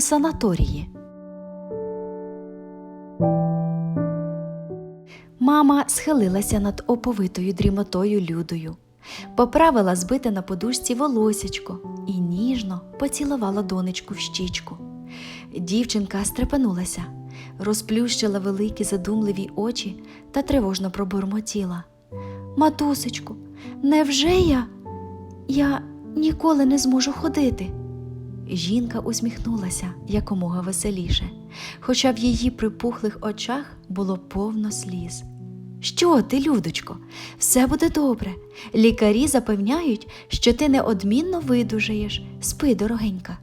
санаторії. Мама схилилася над оповитою дрімотою Людою, поправила збите на подушці волосячко і ніжно поцілувала донечку в щічку. Дівчинка стрепенулася, розплющила великі задумливі очі та тривожно пробурмотіла. Матусечку, невже я? Я ніколи не зможу ходити. Жінка усміхнулася якомога веселіше, хоча в її припухлих очах було повно сліз. Що ти, Людочко, все буде добре. Лікарі запевняють, що ти неодмінно видужаєш. Спи, дорогенька.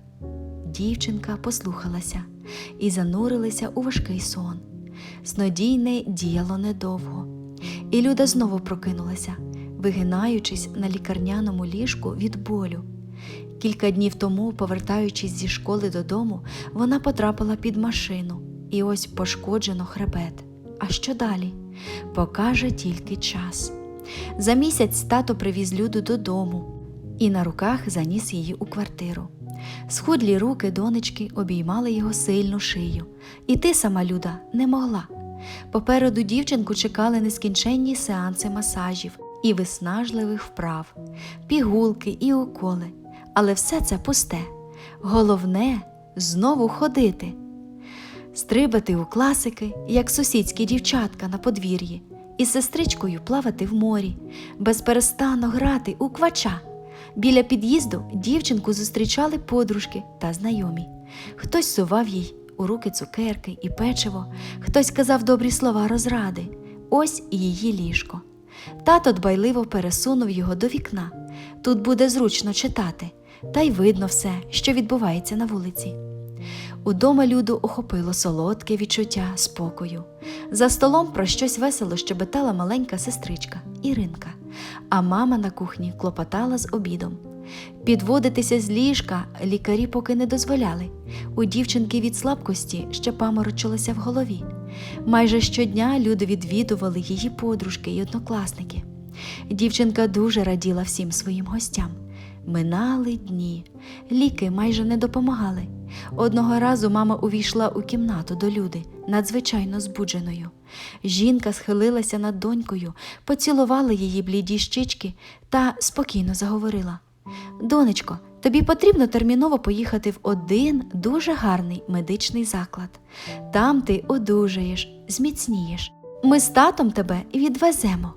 Дівчинка послухалася і занурилася у важкий сон. Снодійне діяло недовго. І Люда знову прокинулася, вигинаючись на лікарняному ліжку від болю. Кілька днів тому, повертаючись зі школи додому, вона потрапила під машину і ось пошкоджено хребет. А що далі? Покаже тільки час. За місяць тато привіз Люду додому і на руках заніс її у квартиру. Схудлі руки донечки обіймали його сильну шию, і ти сама Люда не могла. Попереду дівчинку чекали нескінченні сеанси масажів і виснажливих вправ, пігулки і уколи. Але все це пусте. Головне знову ходити, стрибати у класики, як сусідські дівчатка на подвір'ї, і сестричкою плавати в морі, безперестанно грати у квача. Біля під'їзду дівчинку зустрічали подружки та знайомі. Хтось сував їй у руки цукерки і печиво, хтось казав добрі слова розради. Ось її ліжко. Тато дбайливо пересунув його до вікна. Тут буде зручно читати, та й видно все, що відбувається на вулиці. Удома Люду охопило солодке відчуття спокою. За столом про щось весело щебетала маленька сестричка Іринка, а мама на кухні клопотала з обідом. Підводитися з ліжка лікарі поки не дозволяли. У дівчинки від слабкості ще паморочилося в голові. Майже щодня люди відвідували її подружки й однокласники. Дівчинка дуже раділа всім своїм гостям. Минали дні, ліки майже не допомагали. Одного разу мама увійшла у кімнату до люди, надзвичайно збудженою. Жінка схилилася над донькою, поцілувала її бліді щічки та спокійно заговорила: Донечко, тобі потрібно терміново поїхати в один дуже гарний медичний заклад. Там ти одужаєш, зміцнієш. Ми з татом тебе відвеземо,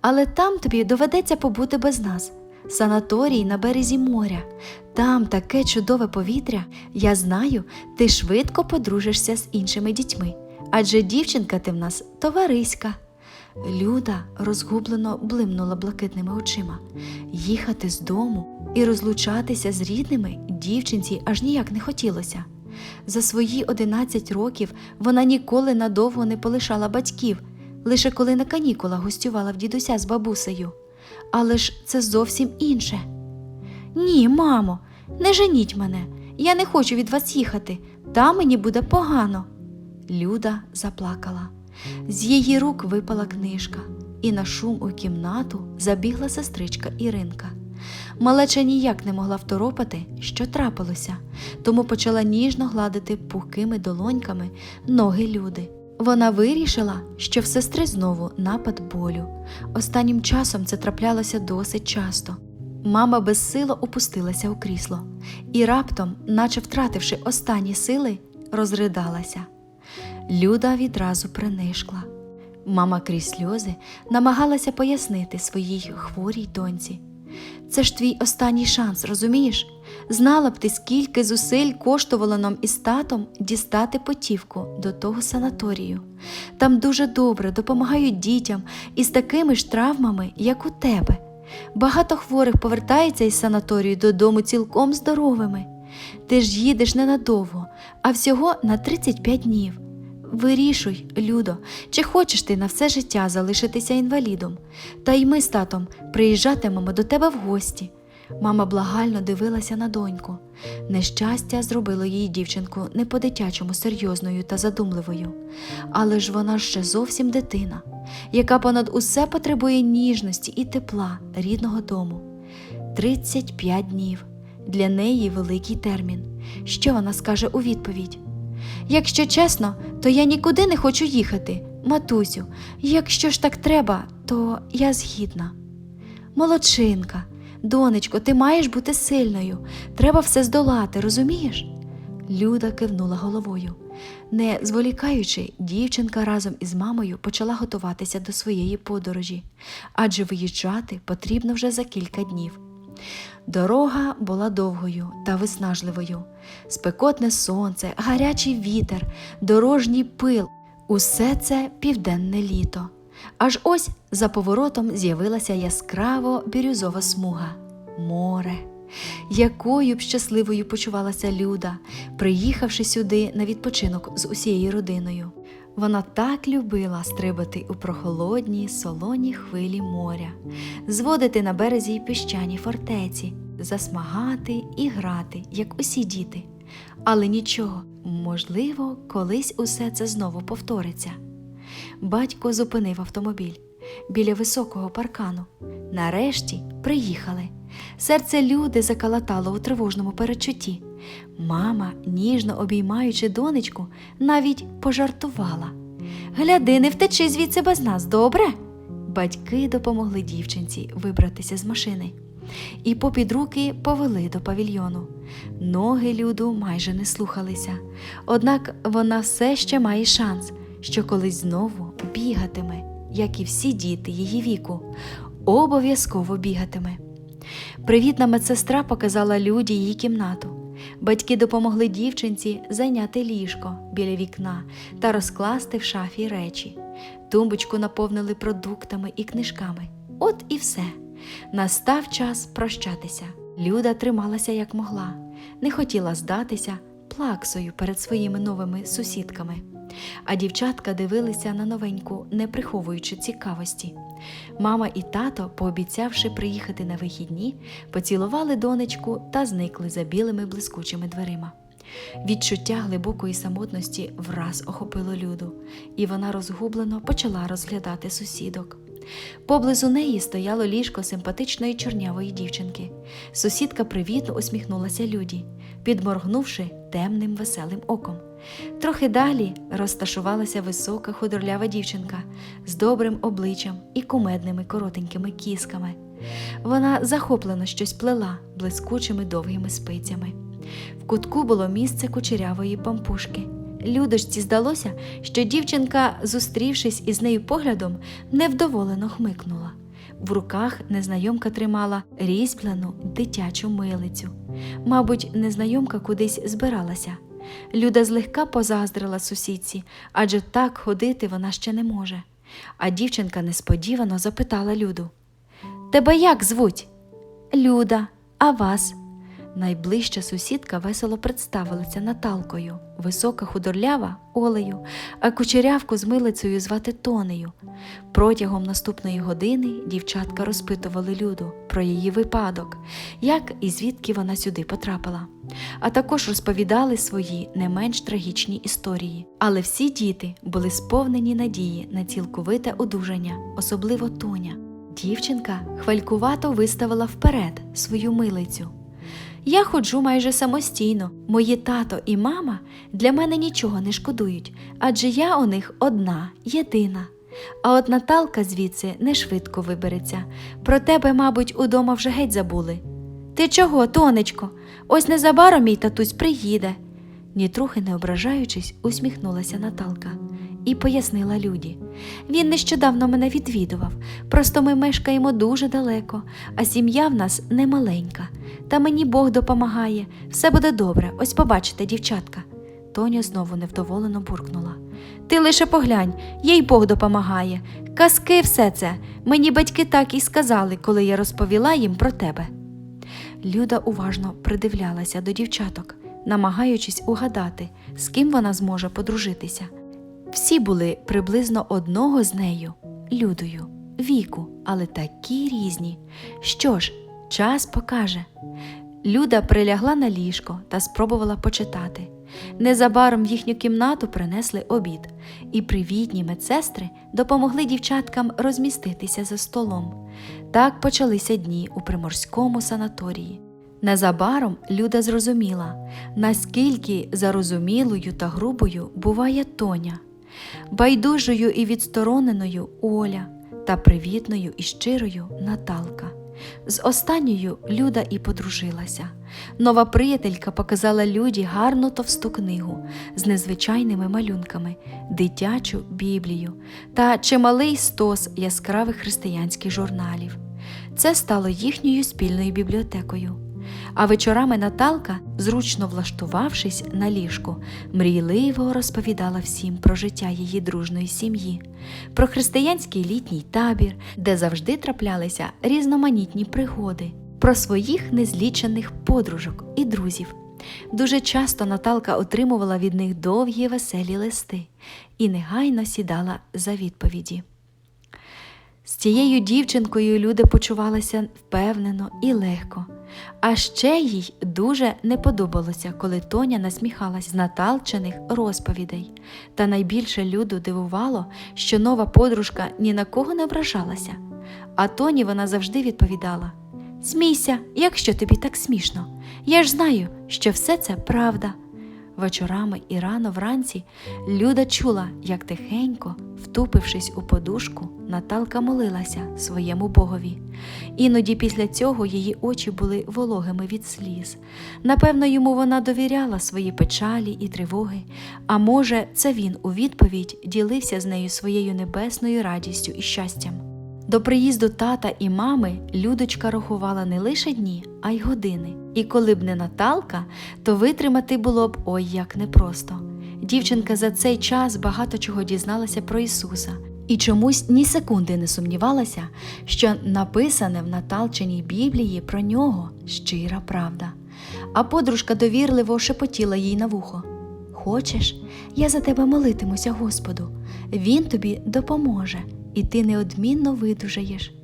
але там тобі доведеться побути без нас. Санаторій на березі моря. Там таке чудове повітря. Я знаю, ти швидко подружишся з іншими дітьми, адже дівчинка ти в нас товариська. Люда розгублено блимнула блакитними очима. Їхати з дому і розлучатися з рідними дівчинці аж ніяк не хотілося. За свої 11 років вона ніколи надовго не полишала батьків, лише коли на канікулах гостювала в дідуся з бабусею. Але ж це зовсім інше. Ні, мамо, не женіть мене. Я не хочу від вас їхати. Там мені буде погано. Люда заплакала. З її рук випала книжка, і на шум у кімнату забігла сестричка Іринка. Малеча ніяк не могла второпати, що трапилося, тому почала ніжно гладити пухкими долоньками ноги люди. Вона вирішила, що в сестри знову напад болю. Останнім часом це траплялося досить часто. Мама безсило опустилася у крісло і раптом, наче втративши останні сили, розридалася. Люда відразу принишкла. Мама крізь сльози намагалася пояснити своїй хворій доньці. Це ж твій останній шанс, розумієш? Знала б ти, скільки зусиль коштувало нам із татом дістати потівку до того санаторію. Там дуже добре допомагають дітям із такими ж травмами, як у тебе. Багато хворих повертається із санаторію додому цілком здоровими. Ти ж їдеш ненадовго, а всього на 35 днів. Вирішуй, Людо, чи хочеш ти на все життя залишитися інвалідом, та й ми з татом приїжджатимемо до тебе в гості. Мама благально дивилася на доньку. Нещастя зробило її дівчинку не по-дитячому серйозною та задумливою. Але ж вона ще зовсім дитина, яка понад усе потребує ніжності і тепла рідного дому. 35 днів для неї великий термін. Що вона скаже у відповідь? Якщо чесно, то я нікуди не хочу їхати, матусю. Якщо ж так треба, то я згідна. Молодчинка, донечко, ти маєш бути сильною. Треба все здолати, розумієш? Люда кивнула головою. Не зволікаючи, дівчинка разом із мамою почала готуватися до своєї подорожі, адже виїжджати потрібно вже за кілька днів. Дорога була довгою та виснажливою. Спекотне сонце, гарячий вітер, дорожній пил усе це південне літо. Аж ось за поворотом з'явилася яскраво бірюзова смуга море. Якою б щасливою почувалася Люда, приїхавши сюди на відпочинок з усією родиною. Вона так любила стрибати у прохолодні солоні хвилі моря, зводити на березі піщані фортеці, засмагати і грати, як усі діти. Але нічого, можливо, колись усе це знову повториться. Батько зупинив автомобіль біля високого паркану. Нарешті приїхали. Серце люди закалатало у тривожному передчутті. Мама, ніжно обіймаючи донечку, навіть пожартувала. Гляди, не втечи звідси без нас, добре? Батьки допомогли дівчинці вибратися з машини і попід руки повели до павільйону. Ноги люду майже не слухалися, однак вона все ще має шанс, що колись знову бігатиме, як і всі діти її віку, обов'язково бігатиме. Привітна медсестра показала Люді її кімнату. Батьки допомогли дівчинці зайняти ліжко біля вікна та розкласти в шафі речі. Тумбочку наповнили продуктами і книжками. От і все. Настав час прощатися. Люда трималася як могла, не хотіла здатися плаксою перед своїми новими сусідками. А дівчатка дивилися на новеньку, не приховуючи цікавості. Мама і тато, пообіцявши приїхати на вихідні, поцілували донечку та зникли за білими блискучими дверима. Відчуття глибокої самотності враз охопило люду, і вона розгублено почала розглядати сусідок. Поблизу неї стояло ліжко симпатичної чорнявої дівчинки. Сусідка привітно усміхнулася люді, підморгнувши темним веселим оком. Трохи далі розташувалася висока худорлява дівчинка з добрим обличчям і кумедними коротенькими кісками. Вона захоплено щось плела блискучими довгими спицями. В кутку було місце кучерявої пампушки. Людочці здалося, що дівчинка, зустрівшись із нею поглядом, невдоволено хмикнула. В руках незнайомка тримала різьблену дитячу милицю. Мабуть, незнайомка кудись збиралася. Люда злегка позаздрила сусідці, адже так ходити вона ще не може. А дівчинка несподівано запитала Люду: Тебе як звуть? Люда, а вас? Найближча сусідка весело представилася Наталкою, висока худорлява Олею, а кучерявку з милицею звати Тонею. Протягом наступної години дівчатка розпитували Люду про її випадок, як і звідки вона сюди потрапила, а також розповідали свої не менш трагічні історії. Але всі діти були сповнені надії на цілковите одужання, особливо Тоня. Дівчинка хвалькувато виставила вперед свою милицю. Я ходжу майже самостійно. Мої тато і мама для мене нічого не шкодують, адже я у них одна, єдина. А от Наталка звідси не швидко вибереться. Про тебе, мабуть, удома вже геть забули. Ти чого, тонечко? Ось незабаром мій татусь приїде. Нітрохи не ображаючись, усміхнулася Наталка і пояснила Люді. Він нещодавно мене відвідував, просто ми мешкаємо дуже далеко, а сім'я в нас не маленька. Та мені Бог допомагає, все буде добре, ось побачите, дівчатка. Тоня знову невдоволено буркнула. Ти лише поглянь, їй Бог допомагає. Казки все це. Мені батьки так і сказали, коли я розповіла їм про тебе. Люда уважно придивлялася до дівчаток, намагаючись угадати, з ким вона зможе подружитися. Всі були приблизно одного з нею, Людою, віку, але такі різні. Що ж, час покаже. Люда прилягла на ліжко та спробувала почитати. Незабаром в їхню кімнату принесли обід, і привітні медсестри допомогли дівчаткам розміститися за столом. Так почалися дні у приморському санаторії. Незабаром Люда зрозуміла, наскільки зарозумілою та грубою буває Тоня, байдужою і відстороненою Оля та привітною і щирою Наталка. З останньою Люда і подружилася. Нова приятелька показала Люді гарну товсту книгу з незвичайними малюнками, дитячу Біблію та чималий стос яскравих християнських журналів. Це стало їхньою спільною бібліотекою. А вечорами Наталка, зручно влаштувавшись на ліжку, мрійливо розповідала всім про життя її дружної сім'ї, про християнський літній табір, де завжди траплялися різноманітні пригоди, про своїх незлічених подружок і друзів. Дуже часто Наталка отримувала від них довгі веселі листи і негайно сідала за відповіді. З цією дівчинкою люди почувалися впевнено і легко. А ще їй дуже не подобалося, коли Тоня насміхалась з Наталчиних розповідей. Та найбільше люду дивувало, що нова подружка ні на кого не ображалася. А Тоні вона завжди відповідала: Смійся, якщо тобі так смішно. Я ж знаю, що все це правда. Вечорами і рано вранці Люда чула, як тихенько, втупившись у подушку, Наталка молилася своєму богові. Іноді після цього її очі були вологими від сліз. Напевно, йому вона довіряла свої печалі і тривоги, а може, це він у відповідь ділився з нею своєю небесною радістю і щастям. До приїзду тата і мами Людочка рахувала не лише дні, а й години. І коли б не Наталка, то витримати було б ой як непросто. Дівчинка за цей час багато чого дізналася про Ісуса і чомусь ні секунди не сумнівалася, що написане в Наталчиній Біблії про нього щира правда. А подружка довірливо шепотіла їй на вухо. Хочеш, я за тебе молитимуся Господу, Він тобі допоможе, і ти неодмінно видужаєш.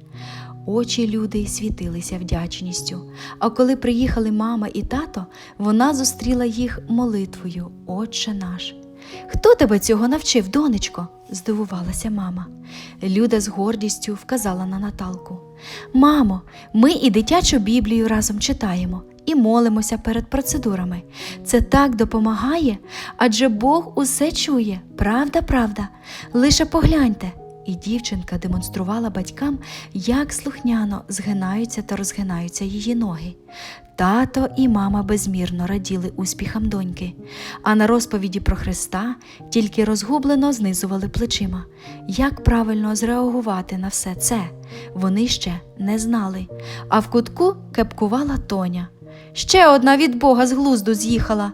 Очі люди світилися вдячністю. А коли приїхали мама і тато, вона зустріла їх молитвою, Отче наш. Хто тебе цього навчив, донечко? здивувалася мама. Люда з гордістю вказала на Наталку. Мамо, ми і дитячу Біблію разом читаємо і молимося перед процедурами. Це так допомагає, адже Бог усе чує, правда, правда. Лише погляньте. І дівчинка демонструвала батькам, як слухняно згинаються та розгинаються її ноги. Тато і мама безмірно раділи успіхам доньки, а на розповіді про Христа тільки розгублено знизували плечима. Як правильно зреагувати на все це, вони ще не знали. А в кутку кепкувала Тоня. Ще одна від Бога з глузду з'їхала.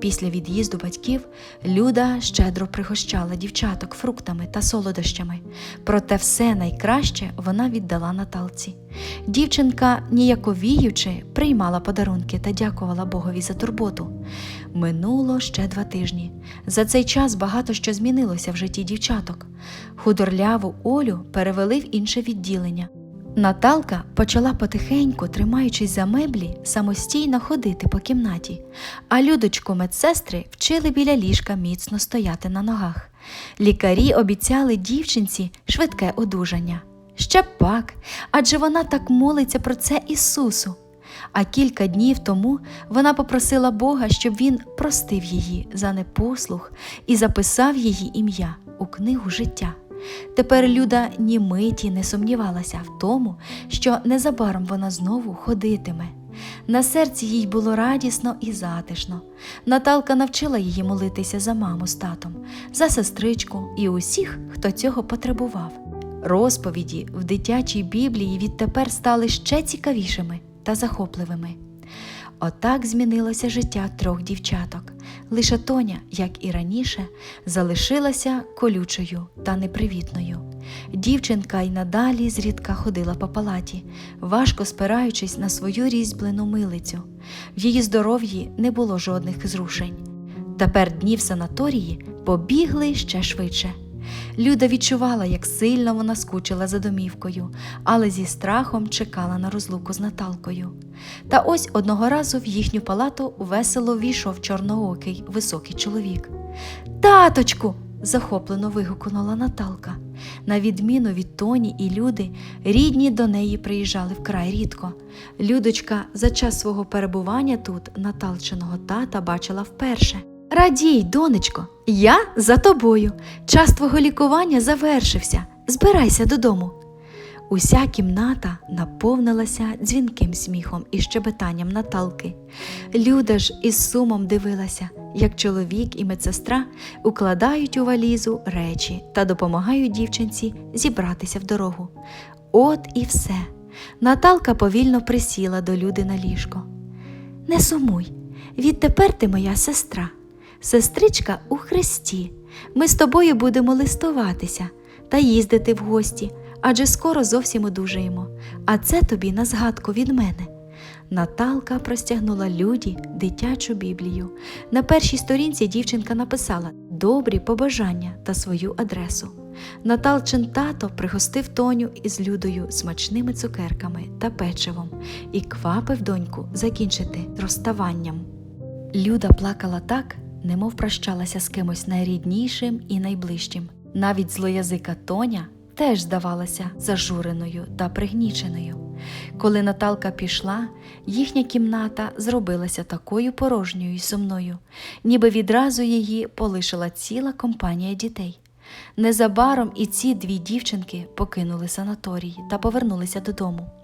Після від'їзду батьків Люда щедро пригощала дівчаток фруктами та солодощами, проте все найкраще вона віддала Наталці. Дівчинка, ніяковіючи, приймала подарунки та дякувала Богові за турботу. Минуло ще два тижні. За цей час багато що змінилося в житті дівчаток. Худорляву Олю перевели в інше відділення. Наталка почала потихеньку, тримаючись за меблі, самостійно ходити по кімнаті, а людочку медсестри вчили біля ліжка міцно стояти на ногах. Лікарі обіцяли дівчинці швидке одужання. Ще пак, адже вона так молиться про це Ісусу. А кілька днів тому вона попросила Бога, щоб він простив її за непослух і записав її ім'я у книгу життя. Тепер Люда ні миті не сумнівалася в тому, що незабаром вона знову ходитиме. На серці їй було радісно і затишно. Наталка навчила її молитися за маму з татом, за сестричку і усіх, хто цього потребував. Розповіді в дитячій Біблії відтепер стали ще цікавішими та захопливими. Отак змінилося життя трьох дівчаток. Лише Тоня, як і раніше, залишилася колючою та непривітною. Дівчинка й надалі зрідка ходила по палаті, важко спираючись на свою різьблену милицю. В її здоров'ї не було жодних зрушень. Тепер дні в санаторії побігли ще швидше. Люда відчувала, як сильно вона скучила за домівкою, але зі страхом чекала на розлуку з Наталкою. Та ось одного разу в їхню палату весело війшов чорноокий високий чоловік. Таточку. захоплено вигукнула Наталка. На відміну від Тоні і люди, рідні до неї приїжджали вкрай рідко. Людочка за час свого перебування тут Наталчиного тата бачила вперше. Радій, донечко, я за тобою. Час твого лікування завершився. Збирайся додому. Уся кімната наповнилася дзвінким сміхом і щебетанням Наталки. Люда ж із сумом дивилася, як чоловік і медсестра укладають у валізу речі та допомагають дівчинці зібратися в дорогу. От і все. Наталка повільно присіла до люди на ліжко. Не сумуй, відтепер ти моя сестра. Сестричка у Христі. Ми з тобою будемо листуватися та їздити в гості, адже скоро зовсім одужаємо, а це тобі на згадку від мене. Наталка простягнула люді дитячу Біблію. На першій сторінці дівчинка написала добрі побажання та свою адресу. Наталчин тато пригостив Тоню із Людою смачними цукерками та печивом і квапив доньку закінчити розставанням. Люда плакала так, немов прощалася з кимось найріднішим і найближчим. Навіть злоязика Тоня теж здавалася зажуреною та пригніченою. Коли Наталка пішла, їхня кімната зробилася такою порожньою й сумною, ніби відразу її полишила ціла компанія дітей. Незабаром і ці дві дівчинки покинули санаторій та повернулися додому.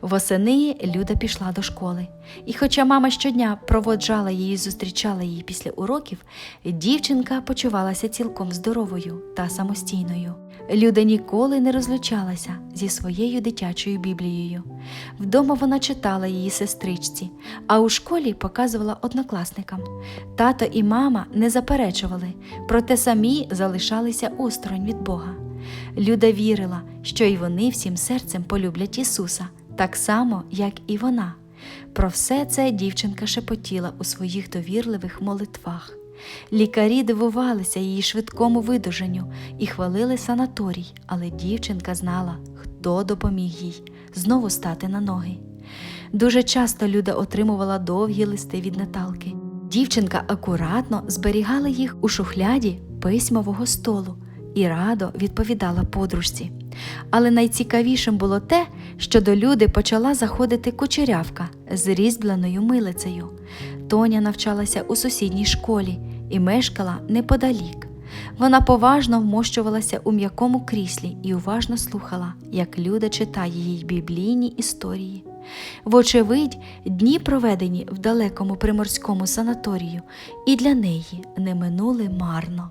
Восени Люда пішла до школи, і хоча мама щодня проводжала її зустрічала її після уроків, дівчинка почувалася цілком здоровою та самостійною. Люда ніколи не розлучалася зі своєю дитячою біблією. Вдома вона читала її сестричці, а у школі показувала однокласникам. Тато і мама не заперечували, проте самі залишалися осторонь від Бога. Люда вірила, що й вони всім серцем полюблять Ісуса, так само, як і вона. Про все це дівчинка шепотіла у своїх довірливих молитвах. Лікарі дивувалися її швидкому видужанню і хвалили санаторій, але дівчинка знала, хто допоміг їй знову стати на ноги. Дуже часто Люда отримувала довгі листи від Наталки. Дівчинка акуратно зберігала їх у шухляді письмового столу і радо відповідала подружці. Але найцікавішим було те, що до люди почала заходити кучерявка з різьбленою милицею. Тоня навчалася у сусідній школі і мешкала неподалік. Вона поважно вмощувалася у м'якому кріслі і уважно слухала, як Люда читає їй біблійні історії. Вочевидь, дні, проведені в далекому приморському санаторію, і для неї не минули марно.